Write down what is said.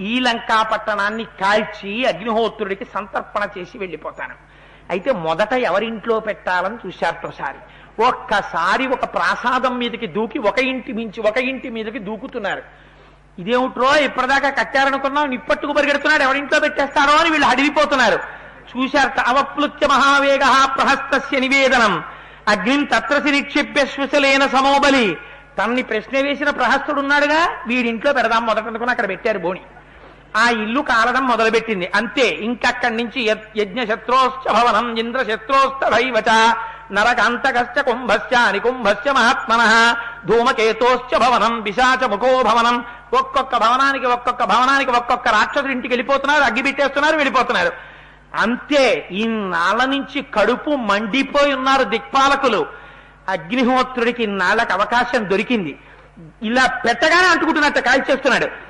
ఈ లంకా పట్టణాన్ని కాల్చి అగ్నిహోత్రుడికి సంతర్పణ చేసి వెళ్ళిపోతాను. అయితే మొదట ఎవరింట్లో పెట్టాలని చూశారటోసారి ఒక్కసారి ఒక ప్రాసాదం మీదకి దూకి ఒక ఇంటి మించి ఒక ఇంటి మీదకి దూకుతున్నారు. ఇదేమిట్రో? ఇప్పటిదాకా కట్టారనుకున్నాం నిప్పట్టుకు పరిగెడుతున్నాడు ఎవరింట్లో పెట్టేస్తారో అని వీళ్ళు అడిగిపోతున్నారు. చూశారట అవప్లుత్య మహావేగ ప్రహస్తస్య నివేదనం. అగ్నిం తత్రసి నిక్షిప్య శ్వసలేన సమోబలి. తన్ని ప్రశ్న వేసిన ప్రహస్తుడున్నాడుగా వీడింట్లో పెడదాం మొదటనుకుని అక్కడ పెట్టారు బోణి ఆ ఇల్లు కాలడం మొదలుపెట్టింది. అంతే ఇంకక్కడి నుంచి యజ్ఞ శత్రోశ్చ భవనం ఇంద్ర శత్రోశ్చ భైవచ నరకాంతకశ్చ కుంభశ్చ నికుంభశ్చ మహాత్మన ధూమకేతోశ్చ భవనం పిశాచ ముఖో భవనం ఒక్కొక్క భవనానికి ఒక్కొక్క భవనానికి ఒక్కొక్క రాక్షసుడి ఇంటికి వెళ్ళిపోతున్నారు అగ్గి పెట్టేస్తున్నారు వెళ్ళిపోతున్నారు. అంతే ఈ నాళ్ళ నుంచి కడుపు మండిపోయి ఉన్నారు దిక్పాలకులు. అగ్నిహోత్రుడికి నాళ్ళకి అవకాశం దొరికింది. ఇలా పెట్టగానే అంటుకుంటున్నట్టు కాల్చేస్తున్నాడు.